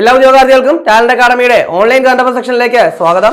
എല്ലാ ഉദ്യോഗാർത്ഥികൾക്കും talent അക്കാഡമിയുടെ online കണ്ടപ്പ സെക്ഷനിലേക്ക് സ്വാഗതം.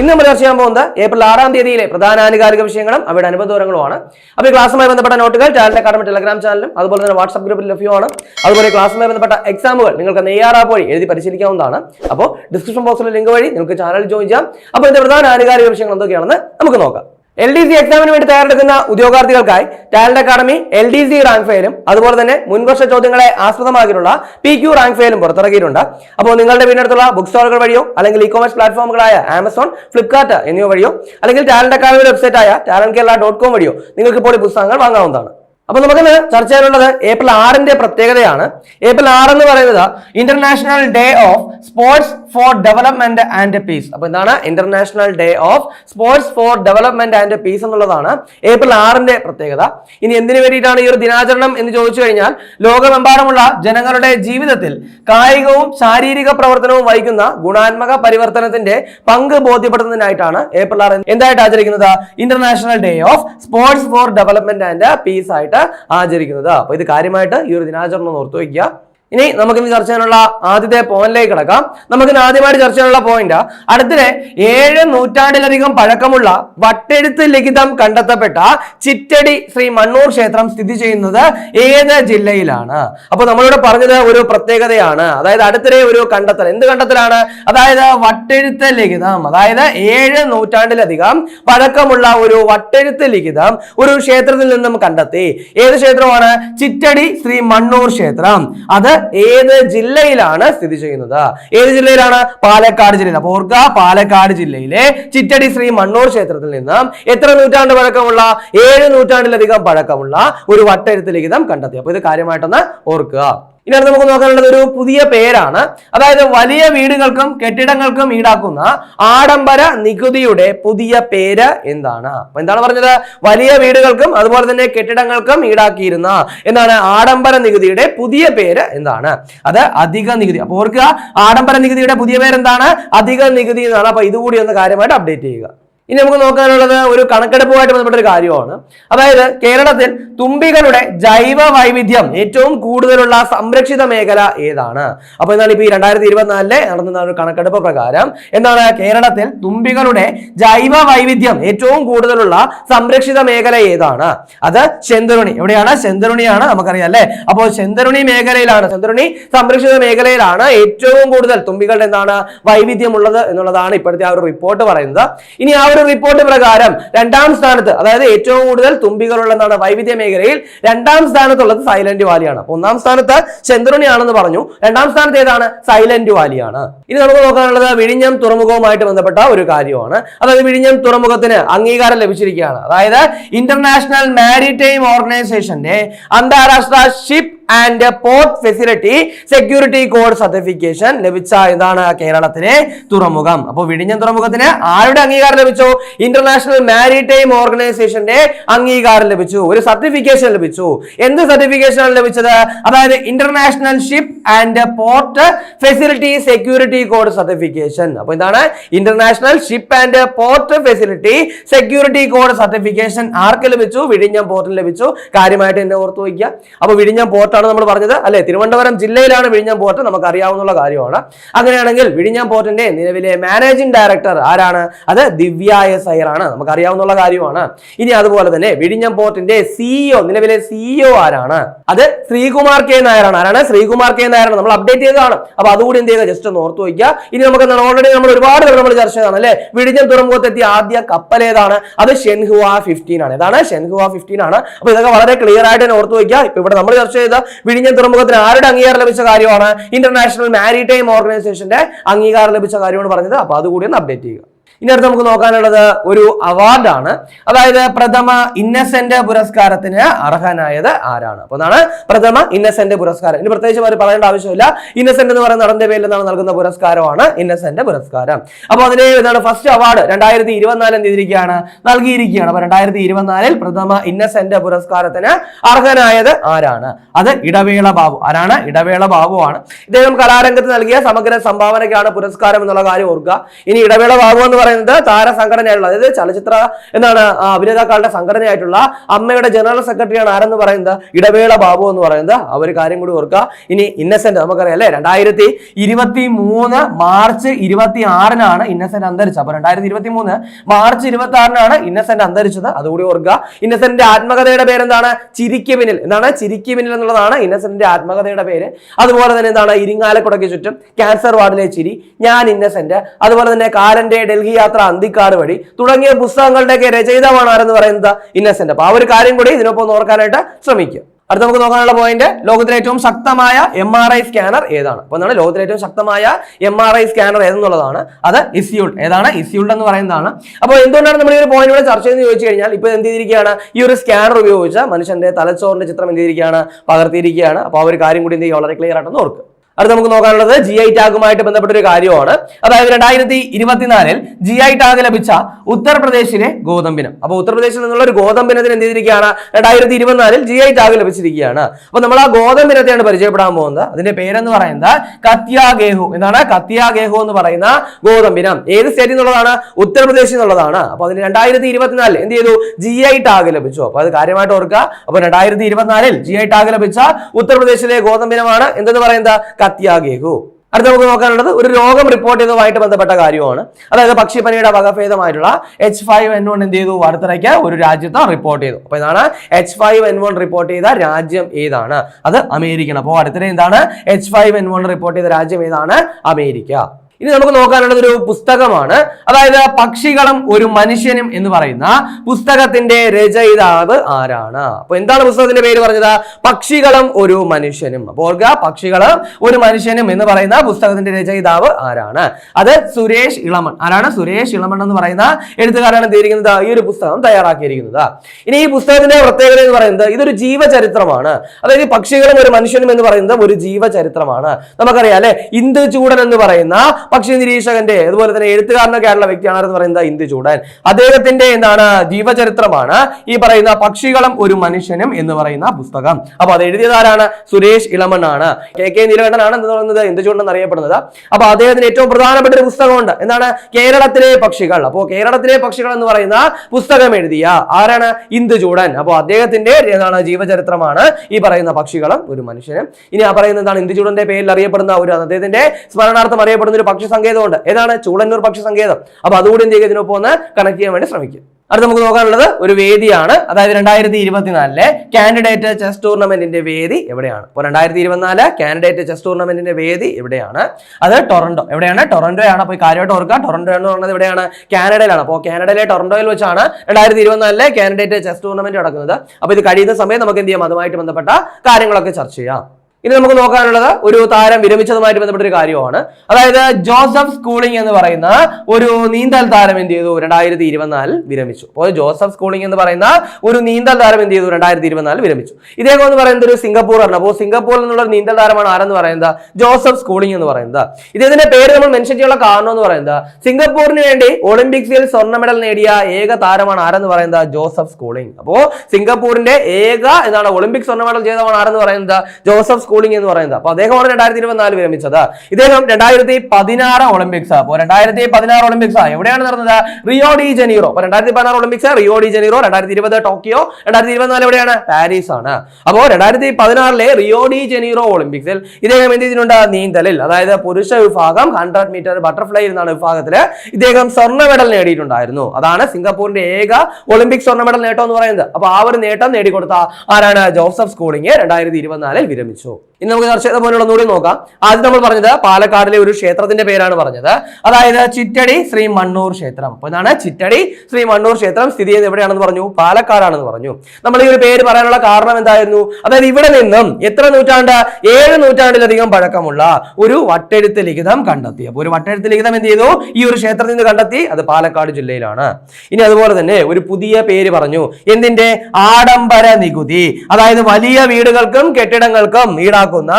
ഇന്ന് നമ്മൾ ചർച്ച ചെയ്യാൻ പോകുന്നത് ഏപ്രിൽ ആറാം തീയതിയിലെ പ്രധാന ആനുകാലിക വിഷയങ്ങളും അവയുടെ അനുബന്ധങ്ങളുമാണ് അപ്പോൾ ക്ലാസ്സുമായി ബന്ധപ്പെട്ട നോട്ടുകൾ ടാലന്റ് അക്കാഡമി ടെലഗ്രാം ചാനലും അതുപോലെ തന്നെ വാട്സ്ആപ്പ് ഗ്രൂപ്പിൽ ലഭ്യമാണ്. അതുപോലെ ക്ലാസ്സുമായി ബന്ധപ്പെട്ട എക്സാമുകൾ നിങ്ങൾക്ക് നെയ്യാറാപ്പ് വഴി എഴുതി പരിശീലിക്കാവുന്നതാണ്. അപ്പോൾ ഡിസ്ക്രിപ്ഷൻ ബോക്സിലെ ലിങ്ക് വഴി നിങ്ങൾക്ക് ചാനൽ ജോയിൻ ചെയ്യാം. അപ്പോൾ ഇതിന്റെ പ്രധാന ആനുകാലിക വിഷയങ്ങൾ എന്തൊക്കെയാണെന്ന് നമുക്ക് നോക്കാം. എൽ ഡി സി എക്സാമിന് വേണ്ടി തയ്യാറെടുക്കുന്ന ഉദ്യോഗാർത്ഥികൾക്കായി talent academy L D C rank ഫയലും അതുപോലെ തന്നെ മുൻവർഷ ചോദ്യങ്ങളെ ആസ്പദമാക്കിയിട്ടുള്ള പി ക്യു റാങ്ക് ഫയലും പുറത്തിറക്കിയിട്ടുണ്ട്. അപ്പോൾ നിങ്ങളുടെ വീടിനടുത്തുള്ള ബുക്ക് സ്റ്റോറുകൾ വഴിയോ അല്ലെങ്കിൽ ഇ കോമേഴ്സ് പ്ലാറ്റ്ഫോമുകളായ ആമസോൺ ഫ്ലിപ്കാർട്ട് എന്നിവ വഴിയോ അല്ലെങ്കിൽ ടാലന്റ് അക്കാഡമിയുടെ വെബ്സൈറ്റായ ടാലന്റ് കേരള ഡോട്ട് കോം വഴിയോ നിങ്ങൾക്ക് ഇപ്പോൾ ഈ പുസ്തകങ്ങൾ വാങ്ങാവുന്നതാണ്. അപ്പൊ നമുക്കിന്ന് ചർച്ച ചെയ്യാനുള്ളത് ഏപ്രിൽ ആറിന്റെ പ്രത്യേകതയാണ്. ഏപ്രിൽ ആറ് എന്ന് പറയുന്നത് international day of sports for development and peace അപ്പൊ എന്താണ് international day of sports for development and peace എന്നുള്ളതാണ് ഏപ്രിൽ ആറിന്റെ പ്രത്യേകത. ഇനി എന്തിനു വേണ്ടിയിട്ടാണ് ഈ ഒരു ദിനാചരണം എന്ന് ചോദിച്ചു കഴിഞ്ഞാൽ ലോകമെമ്പാടുമുള്ള ജനങ്ങളുടെ ജീവിതത്തിൽ കായികവും ശാരീരിക പ്രവർത്തനവും വഹിക്കുന്ന ഗുണാത്മക പരിവർത്തനത്തിന്റെ പങ്ക് ബോധ്യപ്പെടുത്തുന്നതിനായിട്ടാണ് ഏപ്രിൽ ആറ് എന്തായിട്ട് ആചരിക്കുന്നത്? International day of sports for development and peace ആയിട്ട് ആചരിക്കുന്നത്. അപ്പോൾ ഇത് കാര്യമായിട്ട് ഈ ഒരു ദിനാചരണം ഓർത്തു വയ്ക്കുക ഇനി നമുക്കിന്ന് ചർച്ച ചെയ്യാനുള്ള ആദ്യത്തെ പോയിന്റിലേക്ക് കിടക്കാം. നമുക്കിന്ന് ആദ്യമായിട്ട് ചർച്ച ചെയ്യാനുള്ള പോയിന്റ്. അടുത്തിടെ ഏഴ് നൂറ്റാണ്ടിലധികം പഴക്കമുള്ള വട്ടെഴുത്ത് ലിഖിതം കണ്ടെത്തപ്പെട്ട ചിറ്റടി ശ്രീ മണ്ണൂർ ക്ഷേത്രം സ്ഥിതി ചെയ്യുന്നത് ഏത് ജില്ലയിലാണ്? അപ്പൊ നമ്മളിവിടെ പറഞ്ഞത് ഒരു പ്രത്യേകതയാണ്. അതായത് അടുത്തിടെ ഒരു കണ്ടെത്തൽ. എന്ത് കണ്ടെത്തലാണ്? അതായത് വട്ടെഴുത്ത് ലിഖിതം. അതായത് ഏഴ് നൂറ്റാണ്ടിലധികം പഴക്കമുള്ള ഒരു വട്ടെഴുത്ത് ലിഖിതം ഒരു ക്ഷേത്രത്തിൽ നിന്നും കണ്ടെത്തി. ഏത് ക്ഷേത്രമാണ്? ചിറ്റടി ശ്രീ മണ്ണൂർ ക്ഷേത്രം. അത് ഏത് ജില്ലയിലാണ് സ്ഥിതി ചെയ്യുന്നത്? ഏത് ജില്ലയിലാണ്? പാലക്കാട് ജില്ലയിൽ അപ്പോൾ ഓർക്കുക പാലക്കാട് ജില്ലയിലെ ചിറ്റടി ശ്രീ മണ്ണൂർ ക്ഷേത്രത്തിൽ നിന്നും എത്ര നൂറ്റാണ്ട് പഴക്കമുള്ള ഏഴ് നൂറ്റാണ്ടിലധികം പഴക്കമുള്ള ഒരു വട്ടെഴുത്ത് ലിഖിതം കണ്ടെത്തി. അപ്പൊ ഇത് കാര്യമായിട്ടൊന്ന് ഓർക്കുക. ഇനി അടുത്ത് നമുക്ക് നോക്കാനുള്ളത് ഒരു പുതിയ പേരാണ്. അതായത് വലിയ വീടുകൾക്കും കെട്ടിടങ്ങൾക്കും ഈടാക്കുന്ന ആഡംബര നികുതിയുടെ പുതിയ പേര് എന്താണ്? അപ്പൊ എന്താണ് പറഞ്ഞത്? വലിയ വീടുകൾക്കും അതുപോലെ തന്നെ കെട്ടിടങ്ങൾക്കും ഈടാക്കിയിരുന്ന എന്താണ് ആഡംബര നികുതിയുടെ പുതിയ പേര് എന്താണ്? അത് അധിക നികുതി. അപ്പൊ ഓർക്കുക ആഡംബര നികുതിയുടെ പുതിയ പേര് എന്താണ്? അധിക നികുതി എന്നാണ്. അപ്പൊ ഇതുകൂടി ഒന്ന് കാര്യമായിട്ട് അപ്ഡേറ്റ് ചെയ്യുക. ഇനി നമുക്ക് നോക്കാനുള്ളത് ഒരു കണക്കെടുപ്പുമായിട്ട് ബന്ധപ്പെട്ട ഒരു കാര്യമാണ്. അതായത് കേരളത്തിൽ തുമ്പികളുടെ ജൈവ വൈവിധ്യം ഏറ്റവും കൂടുതലുള്ള സംരക്ഷിത മേഖല ഏതാണ്? അപ്പൊ എന്നാൽ ഇപ്പൊ ഈ രണ്ടായിരത്തി ഇരുപത്തിനാലിലെ നടന്ന ഒരു കണക്കെടുപ്പ് പ്രകാരം എന്താണ് കേരളത്തിൽ തുമ്പികളുടെ ജൈവ വൈവിധ്യം ഏറ്റവും കൂടുതലുള്ള സംരക്ഷിത മേഖല ഏതാണ്? അത് ചെന്തരുണി. എവിടെയാണ്? ചെന്തരുണിയാണ് നമുക്കറിയാം അല്ലെ? അപ്പോൾ ചെന്തരുണി മേഖലയിലാണ്. ചെന്തരുണി സംരക്ഷിത മേഖലയിലാണ് ഏറ്റവും കൂടുതൽ തുമ്പികളുടെ എന്താണ് വൈവിധ്യമുള്ളത് എന്നുള്ളതാണ് ഇപ്പോഴത്തെ ആ ഒരു റിപ്പോർട്ട് പറയുന്നത്. ഇനി ആ റിപ്പോർട്ട് പ്രകാരം രണ്ടാം സ്ഥാനത്ത് അതായത് ഏറ്റവും കൂടുതൽ തുമ്പികളുള്ള എന്താണ് വൈവിധ്യ മേഖലയിൽ രണ്ടാം സ്ഥാനത്തുള്ളത് സൈലന്റ് വാലിയാണ്. ഒന്നാം സ്ഥാനത്ത് ചെന്തരുണിയാണെന്ന് പറഞ്ഞു. രണ്ടാം സ്ഥാനത്ത് ഏതാണ്? സൈലന്റ് വാലിയാണ്. ഇനി നമുക്ക് നോക്കാനുള്ളത് വിഴിഞ്ഞം തുറമുഖവുമായിട്ട് ബന്ധപ്പെട്ട ഒരു കാര്യമാണ്. അതായത് വിഴിഞ്ഞം തുറമുഖത്തിന് അംഗീകാരം ലഭിച്ചിരിക്കുകയാണ്. അതായത് ഇന്റർനാഷണൽ മാരിടൈം ഓർഗനൈസേഷന്റെ അന്താരാഷ്ട്ര ship and port facility security code certification ലഭിച്ച ഇതാണ് കേരളത്തിലെ തുറമുഖം. അപ്പോൾ വിഴിഞ്ഞം തുറമുഖത്തിന് ആരുടെ അംഗീകാരം ലഭിച്ചു? ഇന്റർനാഷണൽ മാരിടൈം ഓർഗനൈസേഷന്റെ അംഗീകാരം ലഭിച്ചു. ഒരു സർട്ടിഫിക്കേഷൻ ലഭിച്ചു. എന്ത് സർട്ടിഫിക്കേഷൻ ആണ് ലഭിച്ചത്? അതായത് international ship and port facility security code certification അപ്പോൾ ഇതാണ് international ship and port facility security code certification ആർക്ക് ലഭിച്ചു? വിഴിഞ്ഞം പോർട്ടിന് ലഭിച്ചു. കാര്യമായിട്ട് എന്നെ ഓർത്തു വയ്ക്കുക. അപ്പോൾ വിഴിഞ്ഞം പോർട്ടാണ് നമ്മൾ പറഞ്ഞത്? അല്ലെ തിരുവനന്തപുരം ജില്ലയിലാണ് വിഴിഞ്ഞം പോർട്ട് നമുക്ക് അറിയാവുന്ന കാര്യമാണ്. അങ്ങനെയാണെങ്കിൽ വിഴിഞ്ഞം പോർട്ടിന്റെ നിലവിലെ മാനേജിംഗ് ഡയറക്ടർ ആരാണ്? അത് ദിവ്യ എസ് അയ്യർ ആണ് നമുക്ക് അറിയാവുന്ന കാര്യമാണ്. ഇനി അതുപോലെ തന്നെ വിഴിഞ്ഞം പോർട്ടിന്റെ സിഇഒ നിലവിലെ സിഇഒ ആരാണ്? അത് ശ്രീകുമാർ കെ നായരാണ്. ആരാണ്? ശ്രീകുമാർ കെ നായരാണ്. നമ്മൾ അപ്ഡേറ്റ് ചെയ്തതാണ്. അപ്പൊ അതുകൂടി എന്ത് ചെയ്യുക? ജസ്റ്റ് ഒന്ന് ഓർത്ത് വയ്ക്കുക. ഇനി നമുക്ക് ഓൾറെഡി നമ്മൾ ഒരുപാട് നമ്മൾ ചർച്ച ചെയ്താണ് അല്ലെ? വിഴിഞ്ഞം തുറമുഖത്തെത്തിയ ആദ്യ കപ്പൽ ഏതാണ്? അത് ഷെൻഹുവ ഫിഫ്റ്റീൻ ആണ്. ഏതാണ്? ഷെൻഹുവ ഫിഫ്റ്റീൻ ആണ്. അപ്പൊ ഇതൊക്കെ വളരെ ക്ലിയർ ആയിട്ട് ഓർത്തു വയ്ക്കുക. ഇപ്പൊ ഇവിടെ നമ്മൾ ചർച്ച ചെയ്ത വിഴിഞ്ഞം തുറമുഖത്തിന് ആരുടെ അംഗീകാരം ലഭിച്ച കാര്യമാണ് ഇന്റർനാഷണൽ മാരിടൈം ഓർഗനൈസേഷന്റെ അംഗീകാരം ലഭിച്ച കാര്യമാണ് പറഞ്ഞത്. അപ്പൊ അതുകൂടി ഒന്ന് അപ്ഡേറ്റ് ചെയ്യുക. ഇനി അടുത്ത് നമുക്ക് നോക്കാനുള്ളത് ഒരു അവാർഡാണ്. അതായത് പ്രഥമ ഇന്നസെന്റ് പുരസ്കാരത്തിന് അർഹനായത് ആരാണ്? അപ്പൊ അതാണ് പ്രഥമ ഇന്നസെന്റ് പുരസ്കാരം. ഇനി പ്രത്യേകിച്ച് അവർ പറയേണ്ട ആവശ്യമില്ല. ഇന്നസെന്റ് എന്ന് പറയുന്ന നടന്റെ പേരിൽ നിന്നാണ് നൽകുന്ന പുരസ്കാരമാണ് ഇന്നസെന്റ് പുരസ്കാരം. അപ്പൊ അതിന് എന്താണ് ഫസ്റ്റ് അവാർഡ് രണ്ടായിരത്തി ഇരുപത്തിനാല് എന്ത് ചെയ്തിരിക്കുകയാണ് നൽകിയിരിക്കുകയാണ്. അപ്പൊ രണ്ടായിരത്തി ഇരുപത്തിനാലിൽ പ്രഥമ ഇന്നസെന്റ് പുരസ്കാരത്തിന് അർഹനായത് ആരാണ്? അത് ഇടവേള ബാബു. ആരാണ്? ഇടവേള ബാബുവാണ്. ഇദ്ദേഹം കലാരംഗത്ത് നൽകിയ സമഗ്ര സംഭാവനയ്ക്കാണ് പുരസ്കാരം എന്നുള്ള കാര്യം ഓർക്കുക. ഇനി ഇടവേള ബാബു എന്ന് പറയുന്നത് താരസംഘടനയായിട്ടുള്ള അതായത് ചലച്ചിത്ര എന്താണ് അഭിനേതാക്കളുടെ സംഘടനയായിട്ടുള്ള അമ്മയുടെ ജനറൽ സെക്രട്ടറിയാണ് ആരെന്ന് പറയുന്നത്? ഇടവേള ബാബു എന്ന് പറയുന്നത്. അവർ കാര്യം കൂടി ഓർക്കുക. ഇനി ഇന്നസെന്റ് നമുക്കറിയാം അല്ലെ? രണ്ടായിരത്തി ഇരുപത്തി മൂന്ന് മാർച്ച് ഇരുപത്തി ആറിനാണ് ഇന്നസെന്റ് അന്തരിച്ചത്. അപ്പൊ രണ്ടായിരത്തി ഇരുപത്തി മൂന്ന് മാർച്ച് ഇരുപത്തി ആറിനാണ് ഇന്നസെന്റ് അന്തരിച്ചത്. അതുകൂടി ഓർക്കുക. ഇന്നസെന്റിന്റെ ആത്മകഥയുടെ പേരെന്താണ്? ചിരിക്ക് പിന്നിൽ. എന്താണ്? ചിരിക്ക് പിന്നിൽ എന്നുള്ളതാണ് ഇന്നസെന്റിന്റെ ആത്മകഥയുടെ പേര്. അതുപോലെ തന്നെ എന്താണ്? ഇരിങ്ങാലക്കുടയ്ക്ക് ചുറ്റും ക്യാൻസർ വാർഡിലെ ചിരി ഞാൻ ഇന്നസെന്റ്. അതുപോലെ തന്നെ കാലന്റെ ഡൽഹി യാത്ര അന്തിക്കാട് വഴി തുടങ്ങിയ പുസ്തകങ്ങളുടെയൊക്കെ രചയിതാവാണ് ആരെന്ന് പറയുന്നത് ഇന്നസെന്റ്. അപ്പൊ ആ ഒരു കാര്യം കൂടി ഇതിനൊപ്പം ഓർക്കാനായിട്ട് ശ്രമിക്കുക. അടുത്ത നമുക്ക് നോക്കാനുള്ള പോയിന്റ് ലോകത്തിലെ ഏറ്റവും ശക്തമായ എം ആർ ഐ സ്കാനർ ഏതാണ്? അപ്പൊ എന്താണ്? ലോകത്തിലെ ഏറ്റവും ശക്തമായ എം ആർ ഐ സ്കാനർ ഏതെന്നുള്ളതാണ്. അത് ഇസ്യൂൾഡ് ഏതാണ്? ഇസ്യൂൾഡ് എന്ന് പറയുന്നതാണ്. അപ്പോൾ എന്തുകൊണ്ടാണ് നമ്മൾ ഈ ഒരു പോയിന്റ് ഇവിടെ ചർച്ച ചെയ്ത് ചോദിച്ചു കഴിഞ്ഞാൽ ഇപ്പൊ എന്ത് ചെയ്തിരിക്കുകയാണ്? ഈ ഒരു സ്കാനർ ഉപയോഗിച്ച് മനുഷ്യന്റെ തലച്ചോറിന്റെ ചിത്രം എന്ത് ചെയ്തിരിക്കുകയാണ്? പകർത്തിയിരിക്കുകയാണ്. അപ്പോൾ ആ ഒരു കാര്യം കൂടി എന്ത് ചെയ്യുക? വളരെ ക്ലിയർ ആയിട്ടൊന്ന് ഓർക്കുക. അടുത്ത നമുക്ക് നോക്കാനുള്ളത് ജി ഐ ടാഗുമായിട്ട് ബന്ധപ്പെട്ട ഒരു കാര്യമാണ്. അതായത് രണ്ടായിരത്തി ഇരുപത്തിനാലിൽ ജി ഐ ടാഗ് ലഭിച്ച ഉത്തർപ്രദേശിലെ ഗോതമ്പിനം. അപ്പൊ ഉത്തർപ്രദേശിൽ നിന്നുള്ള ഒരു ഗോതമ്പിനത്തിന് എന്ത് ചെയ്തിരിക്കുകയാണ്? രണ്ടായിരത്തി ഇരുപത്തിനാലിൽ ജി ഐ ടാഗ് ലഭിച്ചിരിക്കുകയാണ്. അപ്പൊ നമ്മൾ ആ ഗോതമ്പിനത്തെയാണ് പരിചയപ്പെടാൻ പോകുന്നത്. അതിന്റെ പേരെന്ന് പറയുന്നത് കത്യാഗേഹു. എന്താണ്? കത്യ ഗേഹു എന്ന് പറയുന്ന ഗോതമ്പിനം. ഏത് സ്റ്റേറ്റിൽ നിന്നുള്ളതാണ്? ഉത്തർപ്രദേശിൽ നിന്നുള്ളതാണ്. അപ്പൊ അതിന് രണ്ടായിരത്തി ഇരുപത്തിനാലിൽ എന്ത് ചെയ്തു? ജി ഐ ടാഗ് ലഭിച്ചു. അപ്പൊ അത് കാര്യമായിട്ട് ഓർക്കുക. അപ്പൊ രണ്ടായിരത്തി ഇരുപത്തിനാലിൽ ജി ഐ ടാഗ് ലഭിച്ച ഉത്തർപ്രദേശിലെ ഗോതമ്പിനമാണ് എന്തെന്ന് പറയുന്നത്? കത്യ ഗേഹു അടുത്ത നമുക്ക് നോക്കാനുള്ളത് ഒരു രോഗം റിപ്പോർട്ട് ചെയ്തതുമായിട്ട് ബന്ധപ്പെട്ട കാര്യമാണ്. അതായത് പക്ഷിപ്പനിയുടെ വകഭേദമായിട്ടുള്ള എച്ച് ഫൈവ് എൻ വൺ എന്ത് ചെയ്തു? അടുത്തിടയ്ക്ക് ഒരു രാജ്യത്ത് റിപ്പോർട്ട് ചെയ്തു. അപ്പോൾ ഇതാണ് H five N one report ചെയ്ത രാജ്യം ഏതാണ്? അത് അമേരിക്കയാണ്. അപ്പോൾ അടുത്തിടെ എന്താണ്? H five N one report ചെയ്ത രാജ്യം ഏതാണ്? അമേരിക്ക. ഇനി നമുക്ക് നോക്കാനുള്ളത് ഒരു പുസ്തകമാണ്. അതായത് പക്ഷികളും ഒരു മനുഷ്യനും എന്ന് പറയുന്ന പുസ്തകത്തിന്റെ രചയിതാവ് ആരാണ്? അപ്പൊ എന്താണ് പുസ്തകത്തിന്റെ പേര് പറഞ്ഞത്? പക്ഷികളും ഒരു മനുഷ്യനും. അപ്പോൾ ഓർക്കുക പക്ഷികളും ഒരു മനുഷ്യനും എന്ന് പറയുന്ന പുസ്തകത്തിന്റെ രചയിതാവ് ആരാണ്? അത് സുരേഷ് ഇളമൺ. ആരാണ്? സുരേഷ് ഇളമൺ എന്ന് പറയുന്ന എഴുത്തുകാരാണ് എന്തിരിക്കുന്നത് ഈ ഒരു പുസ്തകം തയ്യാറാക്കിയിരിക്കുന്നത്. ഇനി ഈ പുസ്തകത്തിന്റെ പ്രത്യേകത എന്ന് പറയുന്നത് ഇതൊരു ജീവചരിത്രമാണ്. അതായത് പക്ഷികളും ഒരു മനുഷ്യനും എന്ന് പറയുന്നത് ഒരു ജീവചരിത്രമാണ്. നമുക്കറിയാം അല്ലെ? ഇന്ദുചൂടൻ എന്ന് പറയുന്ന പക്ഷി നിരീക്ഷകന്റെ അതുപോലെ തന്നെ എഴുത്തുകാരനൊക്കെ ആയിട്ടുള്ള വ്യക്തിയാണ് എന്ന് പറയുന്നത് ഇന്ദു ചൂടൻ. അദ്ദേഹത്തിന്റെ എന്താണ് ജീവചരിത്രമാണ് ഈ പറയുന്ന പക്ഷികളും ഒരു മനുഷ്യനും എന്ന് പറയുന്ന പുസ്തകം. അപ്പൊ അത് എഴുതിയത് ആരാണ്? സുരേഷ് ഇളമണ്ണാണ്. കെ കെ നീലകണ്ഠനാണ് എന്ന് പറയുന്നത് ഇന്ദു ചൂടൻ എന്നറിയപ്പെടുന്നത് അപ്പൊ അദ്ദേഹത്തിന് ഏറ്റവും പ്രധാനപ്പെട്ട ഒരു പുസ്തകമുണ്ട്. എന്താണ്? കേരളത്തിലെ പക്ഷികൾ. അപ്പോ കേരളത്തിലെ പക്ഷികൾ എന്ന് പറയുന്ന പുസ്തകം എഴുതിയ ആരാണ്? ഇന്ദു ചൂടൻ. അപ്പോൾ അദ്ദേഹത്തിന്റെ എന്താണ് ജീവചരിത്രമാണ് ഈ പറയുന്ന പക്ഷികളും ഒരു മനുഷ്യനും. ഇനി ആ പറയുന്ന എന്താണ്? ഇന്ദു ചൂടന്റെ പേരിൽ അറിയപ്പെടുന്ന ഒരു അദ്ദേഹത്തിന്റെ സ്മരണാർത്ഥം അറിയപ്പെടുന്ന ഒരു പക്ഷി സങ്കേതമുണ്ട് ഏതാണ്? ചൂളന്നൂർ പക്ഷി സങ്കേതം അപ്പൊ അതുകൂടി എന്ത് ചെയ്യുക ഇതിനൊപ്പം ഒന്ന് കണക്ട് ചെയ്യാൻ വേണ്ടി ശ്രമിക്കും. അടുത്ത നമുക്ക് നോക്കാനുള്ളത് ഒരു വേദിയാണ്. അതായത് രണ്ടായിരത്തി ഇരുപത്തിനാലിലെ കാൻഡിഡേറ്റ് ചെസ് ടൂർണമെന്റിന്റെ വേദി എവിടെയാണ്? അപ്പോൾ രണ്ടായിരത്തി ഇരുപത്തിനാല് കാൻഡിഡേറ്റ് ചെസ് ടൂർണമെന്റിന്റെ വേദി എവിടെയാണ്? അത് ടൊറന്റോ. എവിടെയാണ്? ടൊറന്റോയാണ്. അപ്പോൾ കാര്യമായിട്ട് ഓർക്കുക. ടൊറന്റോ എന്ന് പറയുന്നത് എവിടെയാണ്? കാനഡയിലാണ്. അപ്പോൾ കാനഡയിലെ ടൊറന്റോയിൽ വെച്ചാണ് രണ്ടായിരത്തി ഇരുപത്തിനാലിലെ കാൻഡിഡേറ്റ് ചെസ് ടൂർണമെന്റ് നടക്കുന്നത്. അപ്പോൾ ഇത് കഴിയുന്ന സമയം നമുക്ക് എന്ത് ചെയ്യാം? അതുമായിട്ട് ബന്ധപ്പെട്ട കാര്യങ്ങളൊക്കെ ചർച്ച ചെയ്യാം. ഇനി നമുക്ക് നോക്കാനുള്ളത് ഒരു താരം വിരമിച്ചതുമായിട്ട് ബന്ധപ്പെട്ട ഒരു കാര്യമാണ്. അതായത് ജോസഫ് സ്കൂളിംഗ് എന്ന് പറയുന്ന ഒരു നീന്തൽ താരം എന്ത് ചെയ്തു? രണ്ടായിരത്തി ഇരുപത്തിനാലിൽ വിരമിച്ചു. അപ്പോൾ ജോസഫ് സ്കൂളിംഗ് എന്ന് പറയുന്ന ഒരു നീന്തൽ താരം എന്ത് ചെയ്തു? രണ്ടായിരത്തി ഇരുപത്തിനാലിൽ വിരമിച്ചു ഇദ്ദേഹം എന്ന് പറയുന്നത് ഒരു സിംഗപ്പൂറാണ്. അപ്പോൾ സിംഗപ്പൂരിൽ നിന്നുള്ള ഒരു നീന്തൽ താരമാണ് ആരെന്ന് പറയുന്നത്? ജോസഫ് സ്കൂളിംഗ് എന്ന് പറയുന്നത്. ഇദ്ദേഹത്തിന്റെ പേര് നമ്മൾ മെൻഷൻ ചെയ്യാനുള്ള കാരണം എന്ന് പറയുന്നത് സിംഗപ്പൂരിന് വേണ്ടി ഒളിമ്പിക്സിൽ സ്വർണ മെഡൽ നേടിയ ഏക താരമാണ് ആരെന്ന് പറയുന്നത്? Joseph Schooling. അപ്പോൾ സിംഗപ്പൂരിന്റെ ഏക എന്താണ് ഒളിമ്പിക് സ്വർണ മെഡൽ ജേതാവാണ് ആരെന്ന് പറയുന്നത്? ജോസഫ് സ്കൂളിംഗ് എന്ന് പറയുന്നത്. അപ്പൊ അദ്ദേഹമാണ് രണ്ടായിരത്തി ഇരുപത്തിനാല് വിരമിച്ചത്. ഇദ്ദേഹം രണ്ടായിരത്തി പതിനാറ് ഒളിമ്പിക്സ് അപ്പോൾ രണ്ടായിരത്തി പതിനാറ് ഒളിമ്പിക്സ് എവിടെയാണ് നടന്നത്? റിയോ ഡി ജനീറോ അപ്പൊ രണ്ടായിരത്തി പതിനാറ് ഒളിമ്പിക്സ് റിയോ ഡി ജനീറോ രണ്ടായിരത്തി ഇരുപത് ടോക്കിയോ രണ്ടായിരത്തി ഇരുപത്തിനാല് എവിടെയാണ്? പാരീസ് ആണ്. അപ്പോൾ രണ്ടായിരത്തി പതിനാറിലെ റിയോ ഡി ജനീറോ ഒളിമ്പിക്സിൽ ഇദ്ദേഹം എന്ത് ചെയ്തിട്ടുണ്ട്? നീന്തലിൽ. അതായത് പുരുഷ വിഭാഗം ഹൺഡ്രഡ് മീറ്റർ ബട്ടർഫ്ലൈ എന്നാണ് വിഭാഗത്തിൽ ഇദ്ദേഹം സ്വർണ മെഡൽ നേടിയിട്ടുണ്ടായിരുന്നു. അതാണ് സിംഗപ്പൂരിന്റെ ഏക ഒളിമ്പിക് സ്വർണ മെഡൽ നേട്ടം എന്ന് പറയുന്നത്. അപ്പൊ ആ ഒരു നേട്ടം നേടിക്കൊടുത്ത ആരാണ്? ജോസഫ് സ്കൂളിംഗ് രണ്ടായിരത്തി ഇരുപത്തിനാലിൽ വിരമിച്ചു. ഇനി നമുക്ക് ചർച്ച ചെയ്ത പോലുള്ള ഒന്നുകൂടി നോക്കാം. ആദ്യം നമ്മൾ പറഞ്ഞത് പാലക്കാടിലെ ഒരു ക്ഷേത്രത്തിന്റെ പേരാണ് പറഞ്ഞത്. അതായത് ചിറ്റടി ശ്രീ മണ്ണൂർ ക്ഷേത്രം. അപ്പൊ ഇതാണ് ചിറ്റടി ശ്രീ മണ്ണൂർ ക്ഷേത്രം സ്ഥിതി ചെയ്യുന്നത് എവിടെയാണെന്ന് പറഞ്ഞു? പാലക്കാടാണെന്ന് പറഞ്ഞു. നമ്മൾ ഈ ഒരു പേര് പറയാനുള്ള കാരണം എന്തായിരുന്നു? അതായത് ഇവിടെ നിന്നും എത്ര നൂറ്റാണ്ട്? ഏഴ് നൂറ്റാണ്ടിലധികം പഴക്കമുള്ള ഒരു വട്ടെഴുത്ത് ലിഖിതം കണ്ടെത്തി. അപ്പൊ ഒരു വട്ടെഴുത്ത് ലിഖിതം എന്ത് ചെയ്തു? ഈ ഒരു ക്ഷേത്രത്തിൽ നിന്ന് കണ്ടെത്തി. അത് പാലക്കാട് ജില്ലയിലാണ്. ഇനി അതുപോലെ തന്നെ ഒരു പുതിയ പേര് പറഞ്ഞു. എന്തിന്റെ ആഡംബര നികുതി. അതായത് വലിയ വീടുകൾക്കും കെട്ടിടങ്ങൾക്കും ഈടാക്കുന്ന ഈടാക്കുന്ന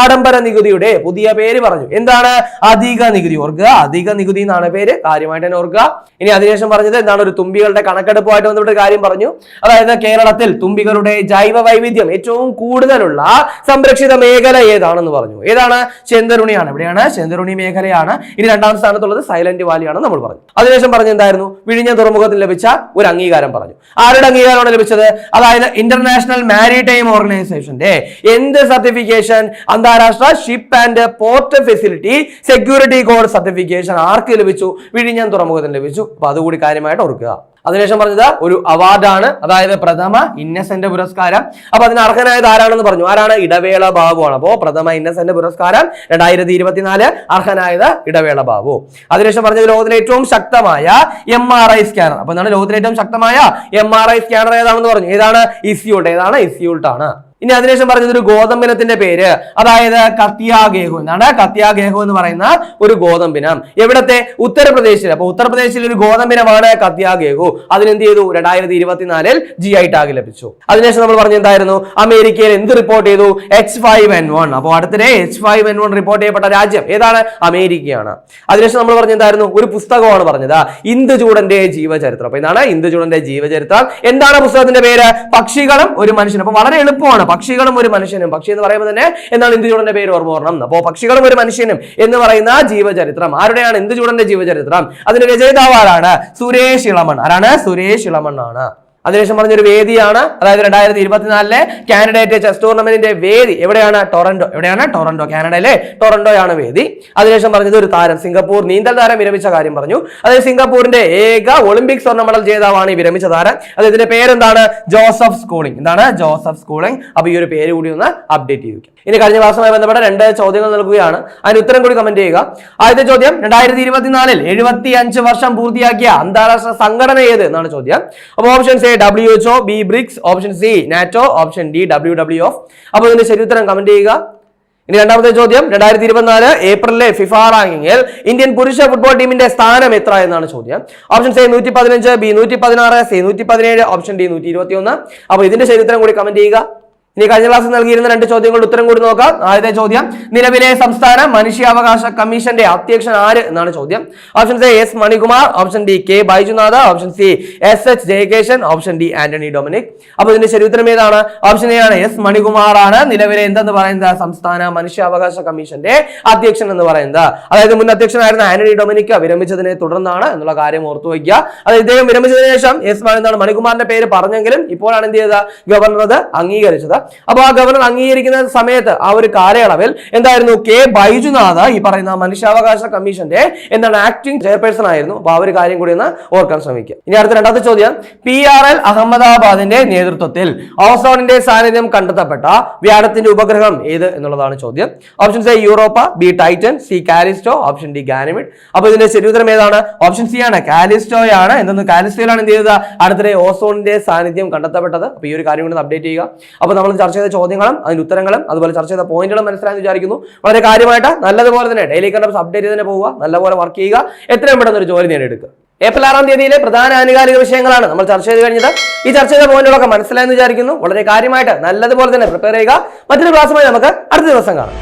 ആഡംബര നികുതിയുടെ പുതിയ പേര് പറഞ്ഞു. എന്താണ്? അധിക നികുതി ഓർക്കുക. അധിക നികുതി എന്നാണ് പേര്. കാര്യമായിട്ട് തന്നെ ഓർക്കുക. ഇനി അതിനുശേഷം പറഞ്ഞത് എന്താണ്? ഒരു തുമ്പികളുടെ കണക്കെടുപ്പുമായിട്ട് ബന്ധപ്പെട്ട കാര്യം പറഞ്ഞു. അതായത് കേരളത്തിൽ തുമ്പികളുടെ ജൈവ വൈവിധ്യം ഏറ്റവും കൂടുതലുള്ള സംരക്ഷിത മേഖല ഏതാണെന്ന് പറഞ്ഞു. ഏതാണ്? ചെന്തരുണിയാണ്. എവിടെയാണ്? ചെന്തരുണി മേഖലയാണ്. ഇനി രണ്ടാം സ്ഥാനത്തുള്ളത് സൈലന്റ് വാലിയാണ് നമ്മൾ പറഞ്ഞു. അതിനുശേഷം പറഞ്ഞു എന്തായിരുന്നു? വിഴിഞ്ഞ തുറമുഖത്തിൽ ലഭിച്ച ഒരു അംഗീകാരം പറഞ്ഞു. ആരുടെ അംഗീകാരമാണ് ലഭിച്ചത്? അതായത് ഇന്റർനാഷണൽ മാരിടൈം ഓർഗനൈസേഷന്റെ എന്ത് സർട്ടിഫിക്കേഷൻ അന്താരാഷ്ട്ര ship and port facility security code certification ആർക്ക് ലഭിച്ചു? വിഴിഞ്ഞാൻ തുറമുഖത്തിന് ലഭിച്ചു. അപ്പൊ അതുകൂടി കാര്യമായിട്ട് ഓർക്കുക. അതിനുശേഷം പറഞ്ഞത് ഒരു അവാർഡാണ് അതായത് പ്രഥമ ഇന്നസെന്റ് പുരസ്കാരം. അപ്പൊ അതിന് അർഹനായത് ആരാണെന്ന് പറഞ്ഞു. ആരാണ്? ഇടവേള ബാബുവാണ് അപ്പോ പ്രഥമ ഇന്നസെന്റ് പുരസ്കാരം രണ്ടായിരത്തി ഇരുപത്തിനാല് അർഹനായത് ഇടവേള ബാബു. അതിനുശേഷം പറഞ്ഞത് ലോകത്തിലെ ഏറ്റവും ശക്തമായ എം ആർ ഐ സ്കാനർ അപ്പൊ എന്താണ് ലോകത്തിലെ ഏറ്റവും ശക്തമായ എം ആർ ഐ സ്കാനർ ഏതാണെന്ന് പറഞ്ഞു. ഏതാണ്? ഇസ്യൂൾട്ട്. ഏതാണ്? ഇസ്യൂൾട്ട് ആണ്. ഇനി അതിനുശേഷം പറഞ്ഞത് ഒരു ഗോതമ്പിനത്തിന്റെ പേര്. അതായത് കത്തിയാഗേഹു എന്നാണ്. കത്തിയാഗേഹു എന്ന് പറയുന്ന ഒരു ഗോതമ്പിനം. എവിടത്തെ? ഉത്തർപ്രദേശിൽ. അപ്പൊ ഉത്തർപ്രദേശിൽ ഒരു ഗോതമ്പിനമാണ് കത്തിയാഗേഹു. അതിനെന്ത് ചെയ്തു രണ്ടായിരത്തി ഇരുപത്തിനാലിൽ ജി ഐ ടാഗ് ലഭിച്ചു. അതിനുശേഷം നമ്മൾ പറഞ്ഞ എന്തായിരുന്നു? അമേരിക്കയിൽ എന്ത് റിപ്പോർട്ട് ചെയ്തു? എച്ച് ഫൈവ് എൻ വൺ അപ്പോൾ അടുത്തിടെ H five N one report ചെയ്യപ്പെട്ട രാജ്യം ഏതാണ്? അമേരിക്കയാണ്. അതിനുശേഷം നമ്മൾ പറഞ്ഞ എന്തായിരുന്നു? ഒരു പുസ്തകമാണ് പറഞ്ഞത്. ഇന്ദുചൂടന്റെ ജീവചരിത്രം. അപ്പൊ ഇതാണ് ഇന്ദുചൂടന്റെ ജീവചരിത്രം. എന്താണ് പുസ്തകത്തിന്റെ പേര്? പക്ഷികളും ഒരു മനുഷ്യനും. അപ്പൊ വളരെ എളുപ്പമാണ്. പക്ഷികളും ഒരു മനുഷ്യനും. പക്ഷി എന്ന് പറയുമ്പോൾ തന്നെ എന്താണ് ഇന്ദുചൂടന്റെ പേര് ഓർമ്മ ഓർണം അപ്പോ പക്ഷികളും ഒരു മനുഷ്യനും എന്ന് പറയുന്ന ജീവചരിത്രം. ആരുടെയാണ് ഇന്ദുചൂടന്റെ ജീവചരിത്രം? അതിന്റെ രചയിതാവ് ആരാണ്? സുരേഷ് ഇളമൺ. ആരാണ്? സുരേഷ് ഇളമൺ ആണ് അതിനുശേഷം പറഞ്ഞൊരു വേദിയാണ്. അതായത് രണ്ടായിരത്തി ഇരുപത്തിനാലിലെ കാനഡയുടെ ചെസ് ടൂർണമെന്റിന്റെ വേദി. എവിടെയാണ്? ടൊറന്റോ. എവിടെയാണ്? ടൊറന്റോ കാനഡയിലെ ടൊറന്റോയാണ് വേദി. അതിനുശേഷം പറഞ്ഞത് ഒരു താരം സിംഗപ്പൂർ നീന്തൽ താരം വിരമിച്ച കാര്യം പറഞ്ഞു. അതായത് സിംഗപ്പൂരിന്റെ ഏക ഒളിമ്പിക് സ്വർണ മെഡൽ ജേതാവാണ് ഈ വിരമിച്ച താരം. അത് ഇതിന്റെ പേരെന്താണ്? Joseph Schooling. എന്താണ്? Joseph Schooling. അപ്പൊ ഈ ഒരു പേര് കൂടി ഒന്ന് അപ്ഡേറ്റ് ചെയ്തു ഇനി കഴിഞ്ഞ മാസവുമായി ബന്ധപ്പെട്ട രണ്ട് ചോദ്യങ്ങൾ നൽകുകയാണ്. അതിന് ഉത്തരം കൂടി കമന്റ് ചെയ്യുക. ആദ്യത്തെ ചോദ്യം രണ്ടായിരത്തി ഇരുപത്തിനാലിൽ എഴുപത്തി വർഷം പൂർത്തിയാക്കിയ അന്താരാഷ്ട്ര സംഘടന ഏത്? എന്നാണ് ചോദ്യം. അപ്പോൾ option WHO B BRICS option C NATO option D W W F അപ്പോൾ ഇതിന്റെ ശരി ഉത്തരം കമന്റ് ചെയ്യുക. ഇനി രണ്ടാമത്തെ ചോദ്യം രണ്ടായിരത്തി ഇരുപത്തിനാല് ഏപ്രിലിലെ ഫിഫ റാങ്കിങ്ങിൽ ഇന്ത്യൻ പുരുഷ ഫുട്ബോൾ ടീമിന്റെ സ്ഥാനം എത്ര എന്നാണ് ചോദ്യം. ഓപ്ഷൻ എ നൂറ്റി പതിനഞ്ച് ബി നൂറ്റി പതിനാറ് സി നൂറ്റി പതിനേഴ് ഓപ്ഷൻ ഡി നൂറ്റി ഇരുപത്തി ഒന്ന് അപ്പോൾ ഇതിന്റെ ശരി ഉത്തരം കൂടി കമന്റ് ചെയ്യുക. ഇനി കഴിഞ്ഞ ക്ലാസ് നൽകിയിരുന്ന രണ്ട് ചോദ്യങ്ങളുടെ ഉത്തരം കൂടി നോക്കാം. ആദ്യത്തെ ചോദ്യം നിലവിലെ സംസ്ഥാന മനുഷ്യാവകാശ കമ്മീഷന്റെ അധ്യക്ഷൻ ആര് എന്നാണ് ചോദ്യം. Option A S Manikumar option D K Baijunath option C S H Jayakesan option D Antony Dominic. അപ്പൊ ഇതിന്റെ ശരി ഉത്തരം ഏതാണ്? ഓപ്ഷൻ എ ആണ് എസ് മണികുമാർ ആണ് നിലവിലെ എന്തെന്ന് പറയുന്നത്? സംസ്ഥാന മനുഷ്യാവകാശ കമ്മീഷന്റെ അധ്യക്ഷൻ എന്ന് പറയുന്നത്. അതായത് മുൻ അധ്യക്ഷനായിരുന്ന ആന്റണി ഡൊമിനിക് വിരമിച്ചതിനെ തുടർന്നാണ് എന്നുള്ള കാര്യം ഓർത്തു വയ്ക്കുക. അത് ഇദ്ദേഹം വിരമിച്ചതിന് ശേഷം എസ് മണികുമാറിന്റെ പേര് പറഞ്ഞെങ്കിലും ഇപ്പോഴാണ് എന്ത് ചെയ്തത്? ഗവർണർ അത് അംഗീകരിച്ചത്. അപ്പൊ ആ ഗവർണർ അംഗീകരിക്കുന്ന സമയത്ത് ആ ഒരു കാലയളവിൽ എന്തായിരുന്നു? കെ. ബൈജുനാഥ് ഈ പറയുന്ന മനുഷ്യാവകാശ കമ്മീഷന്റെ എന്താണ് ആക്ടിംഗ് ചെയർപേഴ്സൺ ആയിരുന്നു. അപ്പോൾ ആ ഒരു കാര്യം കൂടി ഒന്ന് ഓർക്കാൻ ശ്രമിക്കുക. ഇനി അടുത്ത രണ്ടാമത്തെ ചോദ്യം. പി ആർ എൽ അഹമ്മദാബാദിന്റെ നേതൃത്വത്തിൽ ഓസോണിന്റെ സാന്നിധ്യം കണ്ടെത്തപ്പെട്ട വ്യാഴത്തിന്റെ ഉപഗ്രഹം ഏത് എന്നുള്ളതാണ് ചോദ്യം. Option A Europa B Titan C Callisto option D Ganymede അപ്പൊ ഇതിന്റെ ശരി ഉത്തരം ഏതാണ്? ഓപ്ഷൻ സി ആണ് കാലിസ്റ്റോയാണ് എന്തെന്ന് കാലിസ്റ്റോയിലാണ് എന്ത് ചെയ്തത്? അടുത്തിടെ ഓസോണിന്റെ സാന്നിധ്യം കണ്ടെത്തപ്പെട്ടത്. അപ്പൊ ഈ ഒരു കാര്യം കൂടി അപ്ഡേറ്റ് ചെയ്യുക. അപ്പൊ നമ്മൾ ചർച്ച ചെയ്ത ചോദ്യങ്ങളും അതിന്റെ ഉത്തരങ്ങളും അതുപോലെ ചർച്ച ചെയ്ത പോയിന്റുകളും മനസ്സിലായെന്ന് വിചാരിക്കുന്നു. വളരെ കാര്യമായിട്ട് നല്ലതുപോലെ തന്നെ ഡെയിലി കണ്ടപ്സ് അപ്ഡേറ്റ് ചെയ്ത് തന്നെ പോവുക നല്ലപോലെ വർക്ക് ചെയ്യുക എത്രയും പെട്ടെന്ന് ഒരു ജോലി നേടിയെടുക്കുക. ഏപ്രിൽ ആറാം തീയതിയിലെ പ്രധാന ആനുകാലിക വിഷയങ്ങളാണ് നമ്മൾ ചർച്ച ചെയ്ത് കഴിഞ്ഞത്. ഈ ചർച്ച ചെയ്ത പോയിന്റുകളൊക്കെ മനസ്സിലായെന്ന് വിചാരിക്കുന്നു. വളരെ കാര്യമായിട്ട് നല്ലതുപോലെ തന്നെ പ്രിപ്പയർ ചെയ്യുക. മറ്റൊരു ക്ലാസ്സുമായി നമുക്ക് അടുത്ത ദിവസം കാണാം.